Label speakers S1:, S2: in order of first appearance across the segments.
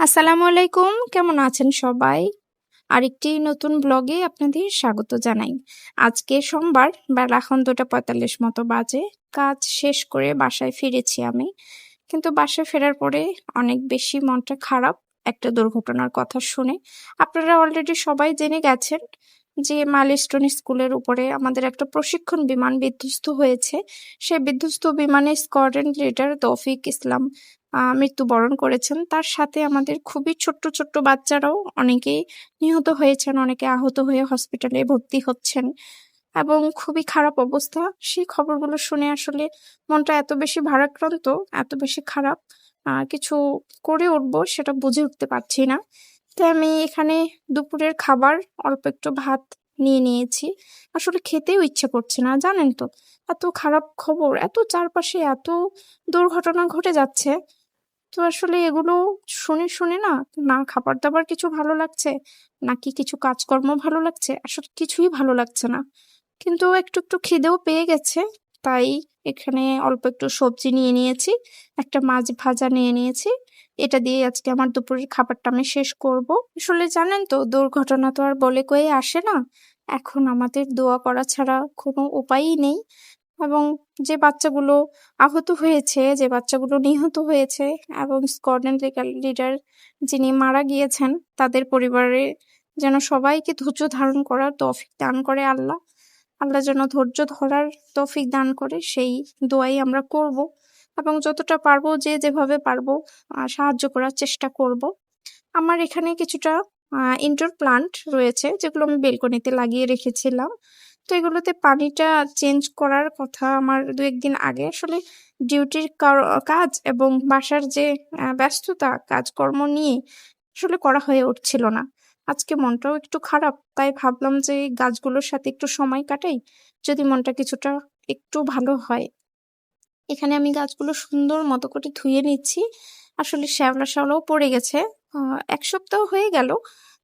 S1: আসসালামু আলাইকুম, কেমন আছেন সবাই? আরেকটি নতুন ব্লগে আপনাদের স্বাগত জানাই। আজকে সোমবার, বেলা এখন দুটা পঁয়তাল্লিশ মতো বাজে। কাজ শেষ করে বাসায় ফিরেছি আমি। কিন্তু বাসায় ফেরার পরে অনেক বেশি মনটা খারাপ একটা দুর্ঘটনার কথা শুনে। আপনারা অলরেডি সবাই জেনে গেছেন যে মাইলস্টোন স্কুলের উপরে আমাদের একটা প্রশিক্ষণ বিমান বিধ্বস্ত হয়েছে। সেই বিধ্বস্ত বিমানে স্কোয়াড্রন লিডার তৌফিক ইসলাম মৃত্যুবরণ করেছেন। তার সাথে আমাদের খুবই ছোট্ট ছোট্ট বাচ্চারাও অনেকেই নিহত হয়েছেন, অনেকে আহত হয়ে হসপিটালে ভর্তি হচ্ছেন এবং খুবই খারাপ অবস্থা। সেই খবরগুলো শুনে আসলে মনটা এত বেশি ভারাক্রান্ত, এত বেশি খারাপ কিছু করে উঠবো সেটা বুঝে উঠতে পারছি না। তাই আমি এখানে দুপুরের খাবার, অল্প একটু ভাত নিয়ে নিয়েছি। আসলে খেতেও ইচ্ছে করছে না, জানেন তো। এত খারাপ খবর, এত চারপাশে এত দুর্ঘটনা ঘটে যাচ্ছে। তো আসলে এগুলো শুনে শুনে না না খাবার দাবার কিছু ভালো লাগছে, নাকি কিছু কাজকর্ম ভালো লাগছে? আসলে কিছুই ভালো লাগছে না। কিন্তু একটু একটু খিদেও পেয়ে গেছে, তাই এখানে অল্প একটু সবজি নিয়ে নিয়েছি, একটা মাছ ভাজা নিয়ে নিয়েছি। এটা দিয়ে আজকে আমার দুপুরের খাবারটা আমি শেষ করব। আসলে জানেন তো, দুর্ঘটনা তো আর বলে কয়ে আসে না। এখন আমাদের দোয়া করা ছাড়া কোনো উপায়ই নেই। এবং যে বাচ্চাগুলো আহত হয়েছে, যে বাচ্চাগুলো নিহত হয়েছে এবং স্কোয়াড্রন লিডার যিনি মারা গিয়েছেন, তাদের পরিবারে যেন সবাইকে ধৈর্য ধারণ করার তৌফিক দান করে আল্লাহ। আল্লাহ যেন ধৈর্য ধরার তৌফিক দান করে, সেই দোয়াই আমরা করব এবং যতটা পারব যে যেভাবে পারব সাহায্য করার চেষ্টা করব। আমার এখানে কিছুটা ইনডোর প্লান্ট রয়েছে যেগুলো আমি বেলকনিতে লাগিয়ে রেখেছিলাম। তো এগুলোতে পানিটা চেঞ্জ করার কথা আমার দু একদিন আগে আসলে ডিউটির কাজ এবং বাসার যে ব্যস্ততা, কাজকর্ম নিয়ে আসলে করা হয়ে উঠছিল না। আজকে মনটাও একটু খারাপ, তাই ভাবলাম যে গাছগুলোর সাথে একটু সময় কাটাই, যদি মনটা কিছুটা একটু ভালো হয়। এখানে আমি গাছগুলো সুন্দর মতো করে ধুয়ে নিচ্ছি। আসলে শ্যাওলা শ্যাওলাও পড়ে গেছে। এক সপ্তাহ হয়ে গেল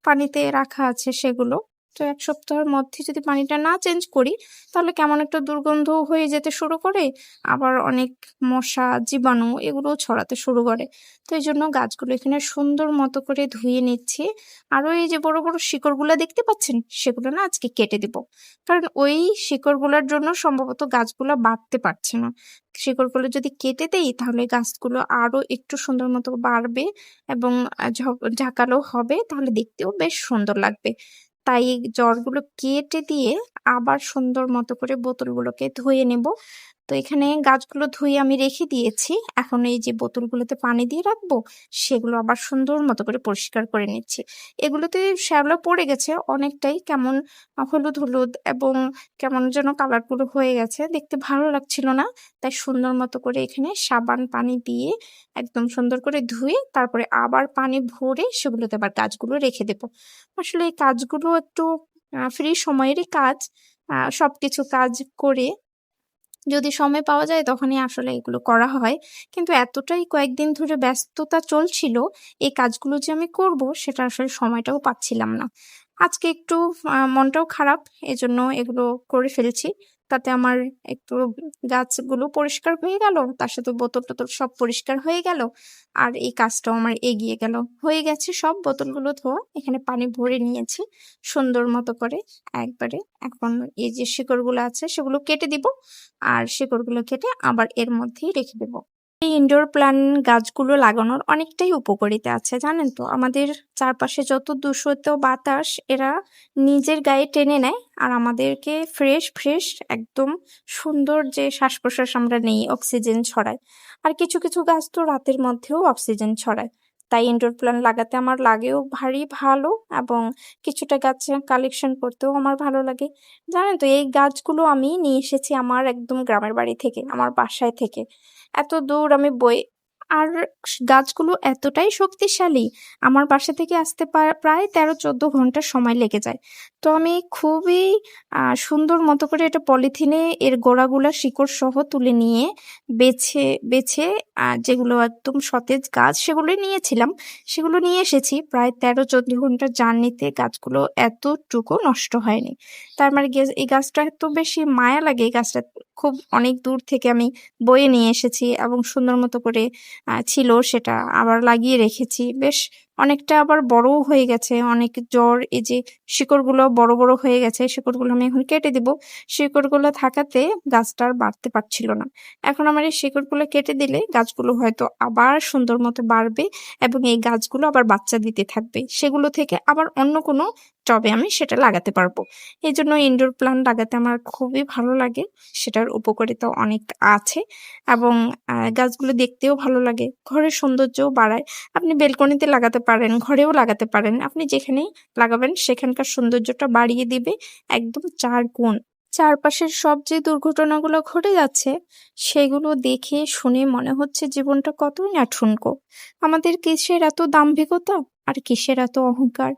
S1: পানিতে রাখা আছে সেগুলো। তো এক সপ্তাহের মধ্যে যদি পানিটা না চেঞ্জ করি, তাহলে কেমন একটা দুর্গন্ধ হয়ে যেতে শুরু করে। আবার অনেক মশা, জীবাণু এগুলো ছড়াতে শুরু করে। তো এই জন্য গাছগুলো এখানে সুন্দর মতো করে ধুয়ে নিচ্ছি। আরও এই যে বড় বড় শিকড়গুলো দেখতে পাচ্ছেন? সেগুলো না আজকে কেটে দিব। কারণ ওই শিকড়গুলোর জন্য সম্ভবত গাছগুলো বাড়তে পারছে না। শিকড়গুলো যদি কেটে দেই, তাহলে গাছগুলো আরও একটু সুন্দর মতো বাড়বে এবং ঝাঁকালো হবে। তাহলে দেখতেও বেশ সুন্দর লাগবে। তাই এই জড়গুলো কেটে দিয়ে আবার সুন্দর মতো করে বোতলগুলোকে ধুয়ে নেব। তো এখানে গাছগুলো ধুয়ে আমি রেখে দিয়েছি। এখন এই যে বোতলগুলোতে পানি দিয়ে রাখব সেগুলো আবার সুন্দর মতো করে পরিষ্কার করে নিচ্ছি। এগুলোতে শ্যাওলা পড়ে গেছে অনেকটাই কেমন হলুদ হলুদ এবং কেমন যেন কালারগুলো হয়ে গেছে। দেখতে ভালো লাগছিল না তাই সুন্দর মতো করে এখানে সাবান পানি দিয়ে একদম সুন্দর করে ধুয়ে তারপরে আবার পানি ভরে সেগুলোতে আবার গাছগুলো রেখে দেবো। আসলে এই কাজগুলো একটু ফ্রি সময়েরই কাজ। আহ, সবকিছু কাজ করে যদি সময় পাওয়া যায় তখনই আসলে এগুলো করা হয়। কিন্তু এতটাই কয়েকদিন ধরে ব্যস্ততা চলছিল, এই কাজগুলো যে আমি করব সেটা আসলে সময়টাও পাচ্ছিলাম না। আজকে একটু মনটাও খারাপ, এজন্য এগুলো করে ফেলছি। তাতে আমার একটু গাছগুলো পরিষ্কার হয়ে গেল, তার সাথে বোতল টোতল সব পরিষ্কার হয়ে গেল, আর এই কাজটাও আমার এগিয়ে গেল। হয়ে গেছে সব, বোতলগুলো ধোয়া, এখানে পানি ভরে নিয়েছি সুন্দর মতো করে একবারে। এখন এই যে শিকড়গুলো আছে, সেগুলো কেটে দিব, আর শিকড়গুলো কেটে আবার এর মধ্যেই রেখে দেবো। এই ইনডোর প্ল্যান গাছগুলো লাগানোর অনেকটাই উপকারিতা আছে, জানেন তো? আমাদের চারপাশে যত দূষিত বাতাস, এরা নিজের গায়ে টেনে নেয় আর আমাদেরকে ফ্রেশ ফ্রেশ একদম সুন্দর যে শ্বাস প্রশ্বাস আমরা নেই অক্সিজেন ছড়ায়। আর কিছু কিছু গাছ তো রাতের মধ্যেও অক্সিজেন ছড়ায়। তাই ইনডোর প্ল্যান্ট লাগাতে আমার লাগেও ভারী ভালো এবং কিছুটা গাছ কালেকশন করতেও আমার ভালো লাগে। জানেন তো, এই গাছগুলো আমি নিয়ে এসেছি আমার একদম গ্রামের বাড়ি থেকে, আমার বাসায় থেকে। এত দূর আমি বই আর গাছগুলো এতটাই শক্তিশালী, আমার বাসা থেকে আসতে প্রায় তেরো চোদ্দ ঘণ্টা সময় লেগে যায়। তো আমি খুবই সুন্দর মতো করে এটা পলিথিনে এর গোড়াগুলা, শিকড় সহ তুলে নিয়ে বেছে বেছে যেগুলো একদম সতেজ গাছ, সেগুলোই নিয়েছিলাম। সেগুলো নিয়ে এসেছি। প্রায় তেরো চোদ্দ ঘণ্টার জার্নিতে গাছগুলো এতটুকু নষ্ট হয়নি। তার মানে এই গাছটা এত বেশি মায়া লাগে, এই গাছটা খুব অনেক দূর থেকে আমি বয়ে নিয়ে এসেছি এবং সুন্দর মতো করে ছিল সেটা আবার লাগিয়ে রেখেছি। বেশ অনেকটা আবার বড়ও হয়ে গেছে। অনেক জ্বর, এই যে শিকড়গুলো বড় বড় হয়ে গেছে, শিকড়গুলো আমি এখন কেটে দিব। শিকড়গুলো থাকাতে গাছটা আর বাড়তে পারছিল না। এখন আমার এই শিকড়গুলো কেটে দিলে গাছগুলো হয়তো আবার সুন্দর মতো বাড়বে এবং এই গাছগুলো আবার বাচ্চা দিতে থাকবে। সেগুলো থেকে আবার অন্য কোনো টবে আমি সেটা লাগাতে পারব। এই জন্য ইনডোর প্লান্ট লাগাতে আমার খুবই ভালো লাগে। সেটার উপকারিতা অনেক আছে এবং গাছগুলো দেখতেও ভালো লাগে। ঘরের সৌন্দর্যও বাড়ায়। আপনি বেলকনিতে লাগাতে পারেন, ঘরেও লাগাতে পারেন। আপনি যেখানেই লাগাবেন, সেখানকার সৌন্দর্যটা বাড়িয়ে দিবে একদম চার গুণ। চারপাশের সব যে দুর্ঘটনাগুলো ঘটে যাচ্ছে, সেগুলো দেখে শুনে মনে হচ্ছে জীবনটা কতই না ঠুনকো। আমাদের কিসের এত দাম্ভিকতা আর কিসের এত অহংকার?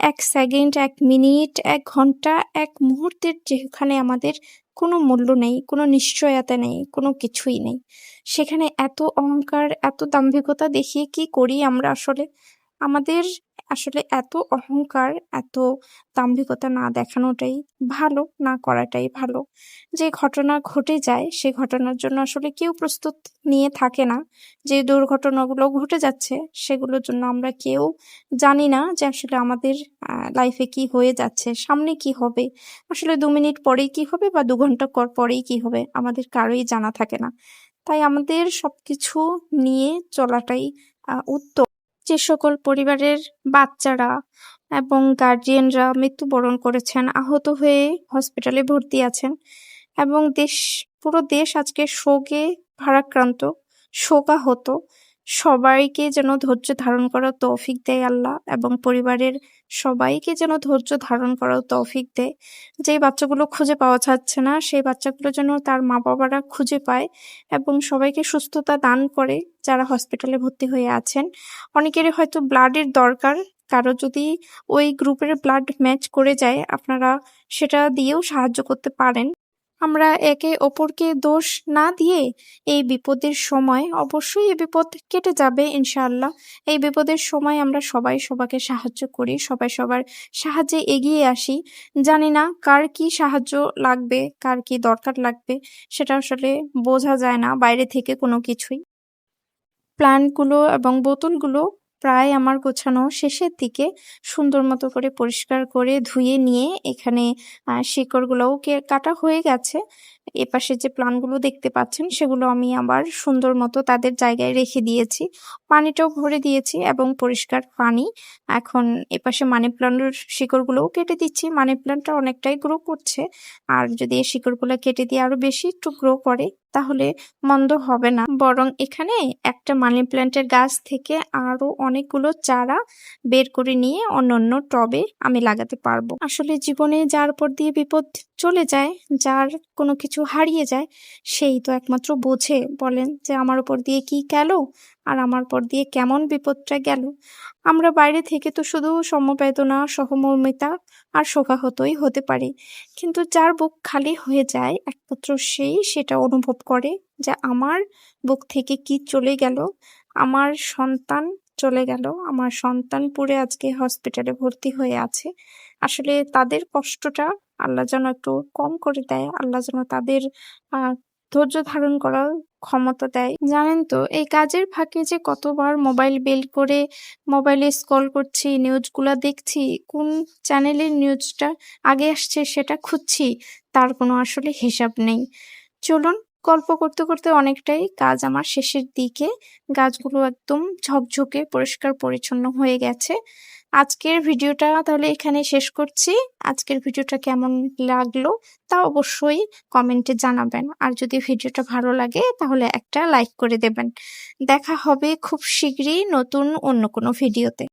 S1: এক সেকেন্ড, এক মিনিট, এক ঘণ্টা, এক মুহূর্তের যেখানে আমাদের কোনো মূল্য নেই, কোনো নিশ্চয়তা নেই, কোনো কিছুই নেই। সেখানে এত অহংকার, এত দাম্ভিকতা দেখিয়ে কি করি আমরা আসলে? আমাদের আসলে এত অহংকার, এত দাম্ভিকতা না দেখানোটাই ভালো, না করাটাই ভালো। যে ঘটনা ঘটে যায়, সে ঘটনার জন্য আসলে কেউ প্রস্তুত নিয়ে থাকে না। যে দুর্ঘটনাগুলো ঘটে যাচ্ছে, সেগুলোর জন্য আমরা কেউ জানি না যে আসলে আমাদের লাইফে কি হয়ে যাচ্ছে, সামনে কি হবে। আসলে দু মিনিট পরেই কি হবে বা দু ঘণ্টা পর পরেই কি হবে, আমাদের কারোই জানা থাকে না। তাই আমাদের সবকিছু নিয়ে চলাটাই উত্তম। যে সকল পরিবারের বাচ্চারা এবং গার্জিয়ানরা মৃত্যুবরণ করেছেন, আহত হয়ে হসপিটালে ভর্তি আছেন এবং দেশ, পুরো দেশ আজকে শোকে ভারাক্রান্ত, শোকাহত। সবাইকে যেন ধৈর্য ধারণ করার তৌফিক দেয় আল্লাহ এবং পরিবারের সবাইকে যেন ধৈর্য ধারণ করার তৌফিক দেয়। যে বাচ্চাগুলো খুঁজে পাওয়া যাচ্ছে না, সেই বাচ্চাগুলো যেন তার মা বাবারা খুঁজে পায় এবং সবাইকে সুস্থতা দান করে যারা হসপিটালে ভর্তি হয়ে আছেন। অনেকেরই হয়তো ব্লাডের দরকার, কারও যদি ওই গ্রুপের ব্লাড ম্যাচ করে যায়, আপনারা সেটা দিয়েও সাহায্য করতে পারেন। আমরা একে অপরকে দোষ না দিয়ে এই বিপদের সময় অবশ্যই এই বিপদ কেটে যাবে, ইনশাআল্লাহ। এই বিপদের সময় আমরা সবাই সবাকে সাহায্য করি, সবাই সবার সাহায্যে এগিয়ে আসি। জানি না কার কি সাহায্য লাগবে, কার কি দরকার লাগবে, সেটা আসলে বোঝা যায় না, বাইরে থেকে কোনো কিছুই। প্ল্যান্টগুলো এবং বোতলগুলো প্রায় আমার গোছানো শেষের দিকে সুন্দর মতো করে পরিষ্কার করে ধুয়ে নিয়ে এখানে শিকড়গুলোও কাটা হয়ে গেছে। এপাশে যে প্লান্টগুলো দেখতে পাচ্ছেন, সেগুলো আমি আবার সুন্দর মতো তাদের জায়গায় রেখে দিয়েছি। পানিটাও ভরে দিয়েছি এবং পরিষ্কার পানি। এখন এপাশে মানি প্লান্টের শিকড়গুলোও কেটে দিচ্ছি। মানি প্লান্টটা অনেকটাই গ্রো করছে। আর যদি এই শিকড়গুলো কেটে দিয়ে আরও বেশি একটু গ্রো করে, তাহলে মন্দ হবে না। বরং এখানে একটা মানি প্ল্যান্টের গাছ থেকে আরও অনেকগুলো চারা বের করে নিয়ে অন্য অন্য টবে আমি লাগাতে পারব। আসলে জীবনে যার উপর দিয়ে বিপদ চলে যায়, যার কোনো কিছু হারিয়ে যায়, সেই তো একমাত্র বোঝে, বলেন যে আমার উপর দিয়ে কি গেল আর আমার পর দিয়ে কেমন বিপদটা গেল। আমরা বাইরে থেকে তো শুধু সমবেদনা, সহমর্মিতা আর শোকাহতই হতে পারি, কিন্তু যার বুক খালি হয়ে যায় একমাত্র সেই সেটা অনুভব করে যে আমার বুক থেকে কি চলে গেল, আমার সন্তান চলে গেল, আমার সন্তান পুরে আজকে হসপিটালে ভর্তি হয়ে আছে। আসলে তাদের কষ্টটা আল্লাহ যেন একটু কম করে দেয়, আল্লাহ যেন তাদের ধৈর্য ধারণ করার ক্ষমতা দেয়। জানেন তো, এই কাজের ফাঁকে যে কতবার মোবাইল বেল করে মোবাইলে স্ক্রল করছি, নিউজগুলো দেখছি, কোন চ্যানেলের নিউজটা আগে আসছে সেটা খুঁজছি, তার কোনো আসলে হিসাব নেই। চলুন গল্প করতে করতে অনেকটাই কাজ আমার শেষের দিকে গাছগুলো একদম ঝকঝকে, পরিষ্কার, পরিচ্ছন্ন হয়ে গেছে। আজকের ভিডিওটা তাহলে এখানে শেষ করছি। আজকের ভিডিওটা কেমন লাগল তা অবশ্যই কমেন্টে জানাবেন। আর যদি ভিডিওটা ভালো লাগে তাহলে একটা লাইক করে দেবেন। দেখা হবে খুব শীঘ্রই নতুন অন্য কোনো ভিডিওতে।